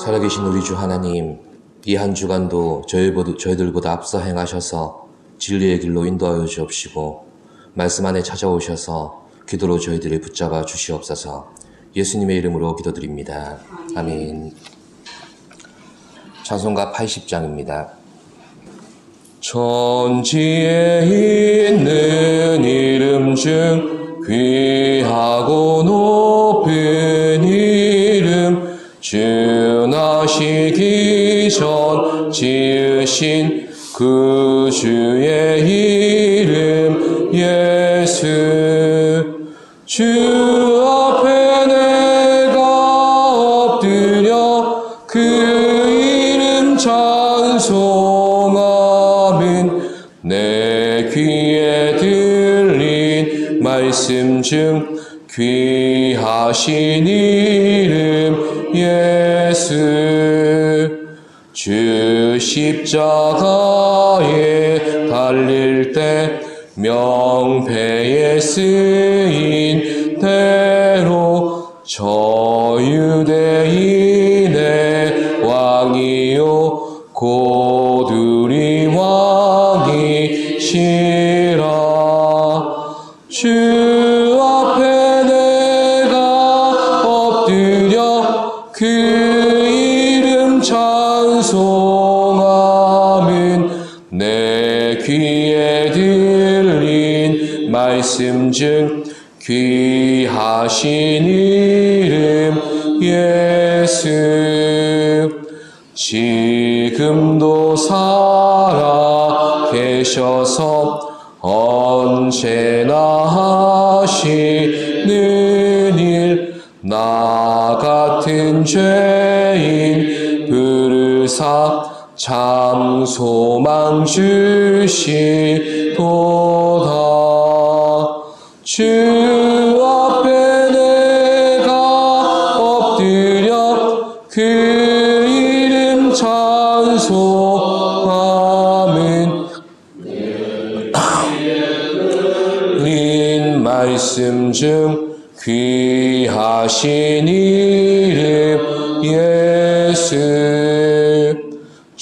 살아계신 우리 주 하나님, 이 한 주간도 저희들보다 앞서 행하셔서 진리의 길로 인도하여 주옵시고, 말씀 안에 찾아오셔서 기도로 저희들을 붙잡아 주시옵소서, 예수님의 이름으로 기도드립니다. 아멘. 찬송가 80장입니다. 천지에 있는 이름 중 귀하고 높은 이름 주 나시기 전 지으신 그 주의 이름 예수. 주 앞에 내가 엎드려 그 이름 찬송하면 내 귀에 들린 말씀 중 이름 예수 주 십자가에 달릴 때 명패에 쓰인 대로 저 유대인의 왕이요 고두리 왕이시라. 주 내 귀에 들린 말씀 중 귀하신 이름 예수. 지금도 살아 계셔서 언제나 하시는 일 나 같은 죄인 부르사 참 소망 주시도다. 주 앞에 내가 엎드려 그 이름 찬송하면 린 말씀 중 귀하신 이름 예수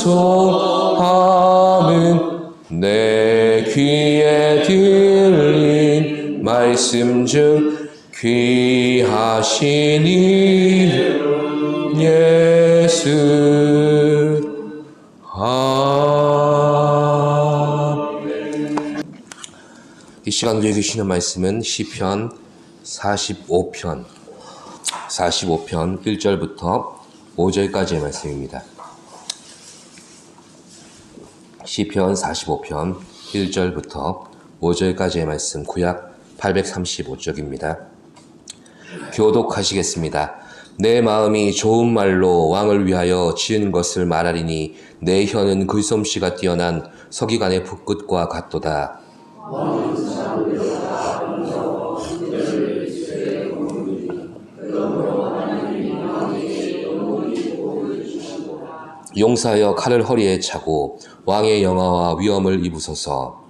찬송하면 내 귀에 들린 말씀 중 이름 예수 아멘 이 시간 우리에게 주시는 말씀은 시편 45편 45편 1절부터 5절까지의 말씀입니다. 시편 45편 1절부터 5절까지의 말씀 구약 835쪽입니다. 교독하시겠습니다. 내 마음이 좋은 말로 왕을 위하여 지은 것을 말하리니 내 혀는 글솜씨가 뛰어난 서기관의 붓끝과 같도다. 용사여 칼을 허리에 차고 왕의 영화와 위엄을 입으소서.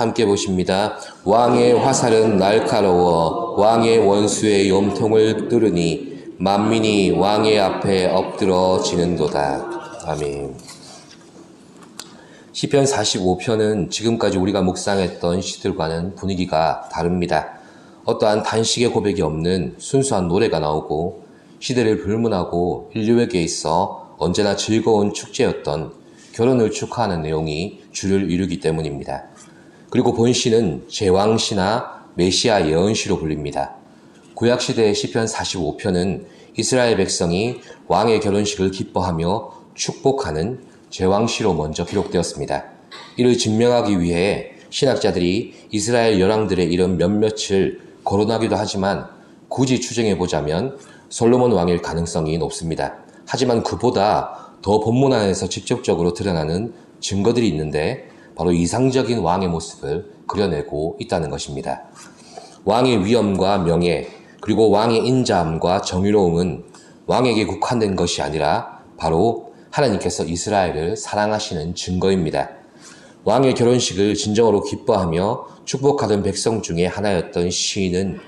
함께 보십니다. 왕의 화살은 날카로워 왕의 원수의 염통을 뚫으니 만민이 왕의 앞에 엎드러지는도다. 아멘. 시편 45편은 지금까지 우리가 묵상했던 시들과는 분위기가 다릅니다. 어떠한 단식의 고백이 없는 순수한 노래가 나오고 시대를 불문하고 인류에게 있어 언제나 즐거운 축제였던 결혼을 축하하는 내용이 주를 이루기 때문입니다. 그리고 본시는 제왕시나 메시아 예언시로 불립니다. 구약시대의 시편 45편은 이스라엘 백성이 왕의 결혼식을 기뻐하며 축복하는 제왕시로 먼저 기록되었습니다. 이를 증명하기 위해 신학자들이 이스라엘 열왕들의 이름 몇몇을 거론하기도 하지만 굳이 추정해 보자면 솔로몬 왕일 가능성이 높습니다. 하지만 그보다 더 본문 안에서 직접적으로 드러나는 증거들이 있는데 바로 이상적인 왕의 모습을 그려내고 있다는 것입니다. 왕의 위엄과 명예, 그리고 왕의 인자함과 정의로움은 왕에게 국한된 것이 아니라 바로 하나님께서 이스라엘을 사랑하시는 증거입니다. 왕의 결혼식을 진정으로 기뻐하며 축복하던 백성 중에 하나였던 시인은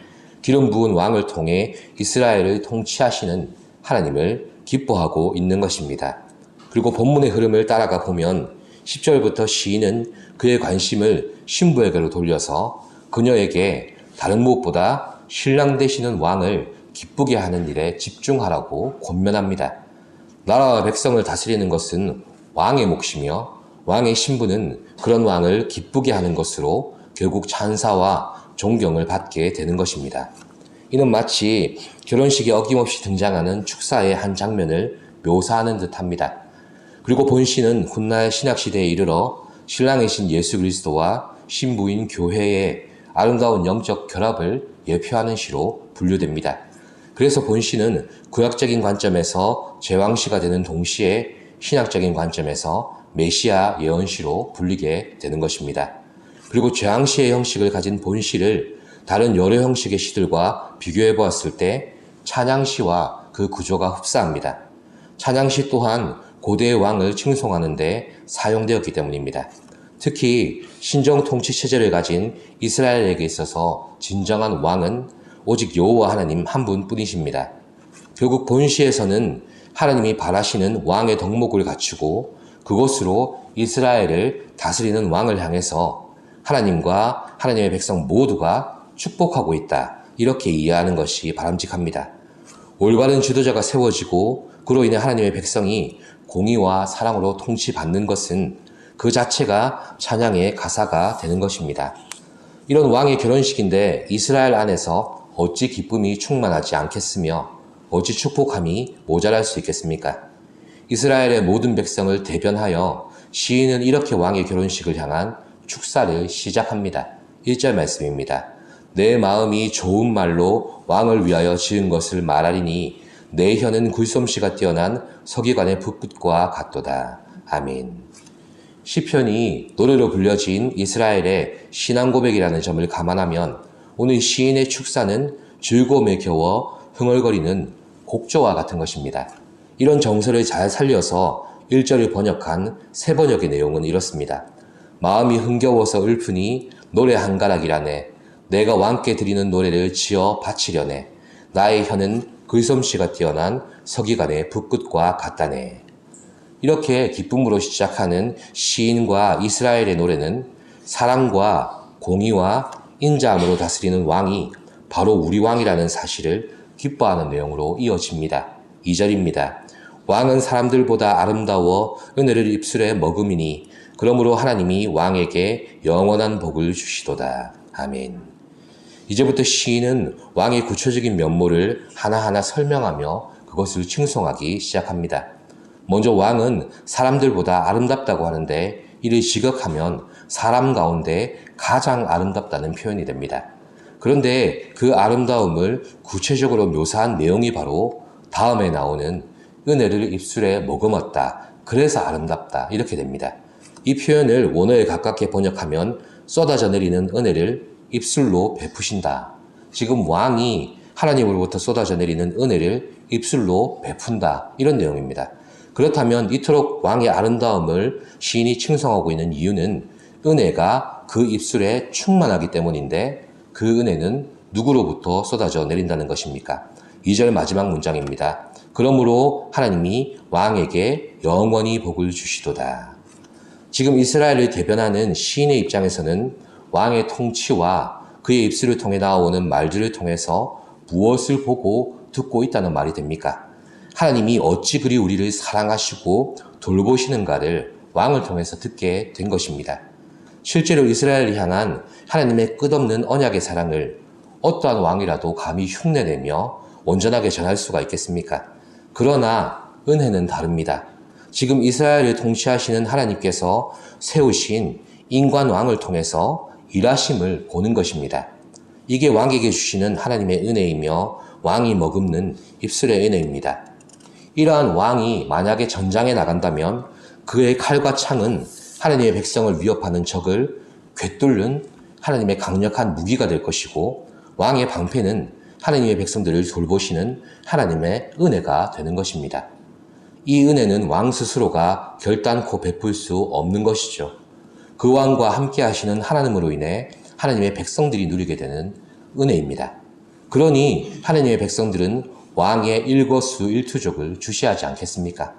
기름 부은 왕을 통해 이스라엘을 통치하시는 하나님을 기뻐하고 있는 것입니다. 그리고 본문의 흐름을 따라가 보면 10절부터 시인은 그의 관심을 신부에게로 돌려서 그녀에게 다른 무엇보다 신랑 되시는 왕을 기쁘게 하는 일에 집중하라고 권면합니다. 나라와 백성을 다스리는 것은 왕의 몫이며 왕의 신부는 그런 왕을 기쁘게 하는 것으로 결국 찬사와 존경을 받게 되는 것입니다. 이는 마치 결혼식에 어김없이 등장하는 축사의 한 장면을 묘사하는 듯 합니다. 그리고 본시는 훗날 신학시대에 이르러 신랑이신 예수 그리스도와 신부인 교회의 아름다운 영적 결합을 예표하는 시로 분류됩니다. 그래서 본시는 구약적인 관점에서 제왕시가 되는 동시에 신학적인 관점에서 메시아 예언시로 불리게 되는 것입니다. 그리고 제왕시의 형식을 가진 본시를 다른 여러 형식의 시들과 비교해 보았을 때 찬양시와 그 구조가 흡사합니다. 찬양시 또한 고대의 왕을 칭송하는데 사용되었기 때문입니다. 특히 신정 통치 체제를 가진 이스라엘에게 있어서 진정한 왕은 오직 여호와 하나님 한 분뿐이십니다. 결국 본시에서는 하나님이 바라시는 왕의 덕목을 갖추고 그것으로 이스라엘을 다스리는 왕을 향해서 하나님과 하나님의 백성 모두가 축복하고 있다. 이렇게 이해하는 것이 바람직합니다. 올바른 지도자가 세워지고 그로 인해 하나님의 백성이 공의와 사랑으로 통치받는 것은 그 자체가 찬양의 가사가 되는 것입니다. 이런 왕의 결혼식인데 이스라엘 안에서 어찌 기쁨이 충만하지 않겠으며 어찌 축복함이 모자랄 수 있겠습니까? 이스라엘의 모든 백성을 대변하여 시인은 이렇게 왕의 결혼식을 향한 축사를 시작합니다. 1절 말씀입니다. 내 마음이 좋은 말로 왕을 위하여 지은 것을 말하리니 내 혀는 굴솜씨가 뛰어난 서기관의 붓끝과 같도다. 아멘. 시편이 노래로 불려진 이스라엘의 신앙 고백이라는 점을 감안하면 오늘 시인의 축사는 즐거움에 겨워 흥얼거리는 곡조와 같은 것입니다. 이런 정서를 잘 살려서 1절을 번역한 세 번역의 내용은 이렇습니다. 마음이 흥겨워서 읊으니 노래 한 가락이라네. 내가 왕께 드리는 노래를 지어 바치려네. 나의 혀는 글솜씨가 뛰어난 서기관의 붓끝과 같다네. 이렇게 기쁨으로 시작하는 시인과 이스라엘의 노래는 사랑과 공의와 인자함으로 다스리는 왕이 바로 우리 왕이라는 사실을 기뻐하는 내용으로 이어집니다. 2절입니다. 왕은 사람들보다 아름다워 은혜를 입술에 머금이니 그러므로 하나님이 왕에게 영원한 복을 주시도다. 아멘. 이제부터 시인은 왕의 구체적인 면모를 하나하나 설명하며 그것을 칭송하기 시작합니다. 먼저 왕은 사람들보다 아름답다고 하는데 이를 지각하면 사람 가운데 가장 아름답다는 표현이 됩니다. 그런데 그 아름다움을 구체적으로 묘사한 내용이 바로 다음에 나오는 은혜를 입술에 머금었다. 그래서 아름답다. 이렇게 됩니다. 이 표현을 원어에 가깝게 번역하면 쏟아져 내리는 은혜를 입술로 베푸신다. 지금 왕이 하나님으로부터 쏟아져 내리는 은혜를 입술로 베푼다. 이런 내용입니다. 그렇다면 이토록 왕의 아름다움을 시인이 칭송하고 있는 이유는 은혜가 그 입술에 충만하기 때문인데 그 은혜는 누구로부터 쏟아져 내린다는 것입니까? 2절 마지막 문장입니다. 그러므로 하나님이 왕에게 영원히 복을 주시도다. 지금 이스라엘을 대변하는 시인의 입장에서는 왕의 통치와 그의 입술을 통해 나오는 말들을 통해서 무엇을 보고 듣고 있다는 말이 됩니까? 하나님이 어찌 그리 우리를 사랑하시고 돌보시는가를 왕을 통해서 듣게 된 것입니다. 실제로 이스라엘을 향한 하나님의 끝없는 언약의 사랑을 어떠한 왕이라도 감히 흉내내며 온전하게 전할 수가 있겠습니까? 그러나 은혜는 다릅니다. 지금 이스라엘을 통치하시는 하나님께서 세우신 인관 왕을 통해서 일하심을 보는 것입니다. 이게 왕에게 주시는 하나님의 은혜이며 왕이 머금는 입술의 은혜입니다. 이러한 왕이 만약에 전장에 나간다면 그의 칼과 창은 하나님의 백성을 위협하는 적을 꿰뚫는 하나님의 강력한 무기가 될 것이고 왕의 방패는 하나님의 백성들을 돌보시는 하나님의 은혜가 되는 것입니다. 이 은혜는 왕 스스로가 결단코 베풀 수 없는 것이죠. 그 왕과 함께 하시는 하나님으로 인해 하나님의 백성들이 누리게 되는 은혜입니다. 그러니 하나님의 백성들은 왕의 일거수 일투족을 주시하지 않겠습니까?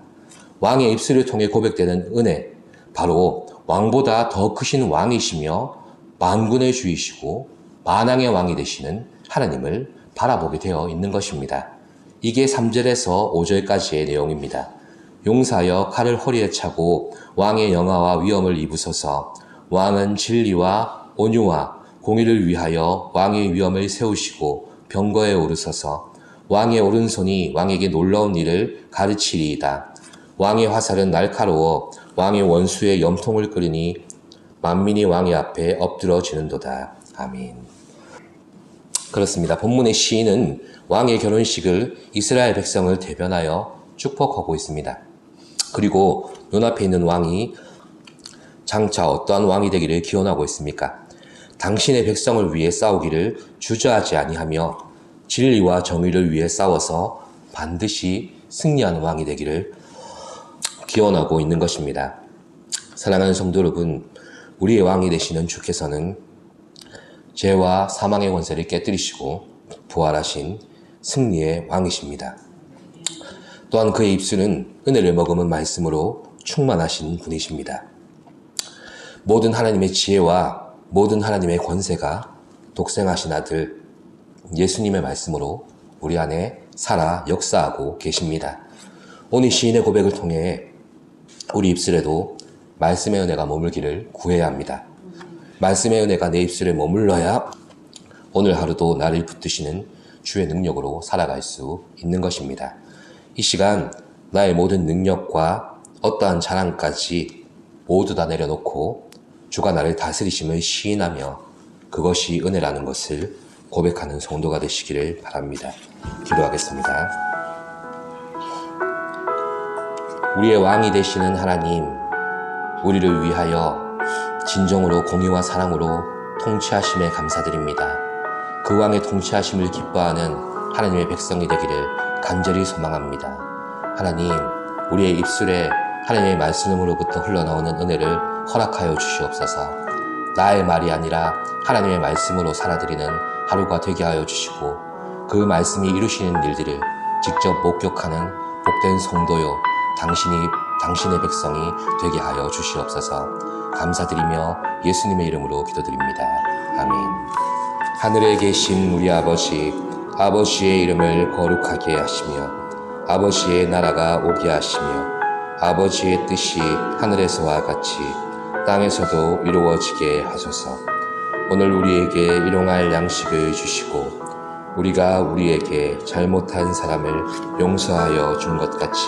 왕의 입술을 통해 고백되는 은혜, 바로 왕보다 더 크신 왕이시며 만군의 주이시고 만왕의 왕이 되시는 하나님을 바라보게 되어 있는 것입니다. 이게 3절에서 5절까지의 내용입니다. 용사여 칼을 허리에 차고 왕의 영화와 위엄을 입으소서 왕은 진리와 온유와 공의를 위하여 왕의 위엄을 세우시고 병거에 오르소서 왕의 오른손이 왕에게 놀라운 일을 가르치리이다. 왕의 화살은 날카로워 왕의 원수의 염통을 끓이니 만민이 왕의 앞에 엎드러지는도다. 아멘. 그렇습니다. 본문의 시인은 왕의 결혼식을 이스라엘 백성을 대변하여 축복하고 있습니다. 그리고 눈앞에 있는 왕이 장차 어떠한 왕이 되기를 기원하고 있습니까? 당신의 백성을 위해 싸우기를 주저하지 아니하며 진리와 정의를 위해 싸워서 반드시 승리하는 왕이 되기를 기원하고 있는 것입니다. 사랑하는 성도 여러분, 우리의 왕이 되시는 주께서는 죄와 사망의 권세를 깨뜨리시고 부활하신 승리의 왕이십니다. 또한 그의 입술은 은혜를 머금은 말씀으로 충만하신 분이십니다. 모든 하나님의 지혜와 모든 하나님의 권세가 독생하신 아들 예수님의 말씀으로 우리 안에 살아 역사하고 계십니다. 오늘 시인의 고백을 통해 우리 입술에도 말씀의 은혜가 머물기를 구해야 합니다. 말씀의 은혜가 내 입술에 머물러야 오늘 하루도 나를 붙드시는 주의 능력으로 살아갈 수 있는 것입니다. 이 시간 나의 모든 능력과 어떠한 자랑까지 모두 다 내려놓고 주가 나를 다스리심을 시인하며 그것이 은혜라는 것을 고백하는 성도가 되시기를 바랍니다. 기도하겠습니다. 우리의 왕이 되시는 하나님, 우리를 위하여 진정으로 공의와 사랑으로 통치하심에 감사드립니다. 그 왕의 통치하심을 기뻐하는 하나님의 백성이 되기를 간절히 소망합니다. 하나님, 우리의 입술에 하나님의 말씀으로부터 흘러나오는 은혜를 허락하여 주시옵소서. 나의 말이 아니라 하나님의 말씀으로 살아드리는 하루가 되게 하여 주시고 그 말씀이 이루시는 일들을 직접 목격하는 복된 성도요 당신이 당신의 백성이 되게 하여 주시옵소서. 감사드리며 예수님의 이름으로 기도드립니다. 아멘. 하늘에 계신 우리 아버지, 아버지의 이름을 거룩하게 하시며, 아버지의 나라가 오게 하시며, 아버지의 뜻이 하늘에서와 같이 땅에서도 이루어지게 하소서. 오늘 우리에게 일용할 양식을 주시고, 우리가 우리에게 잘못한 사람을 용서하여 준 것 같이,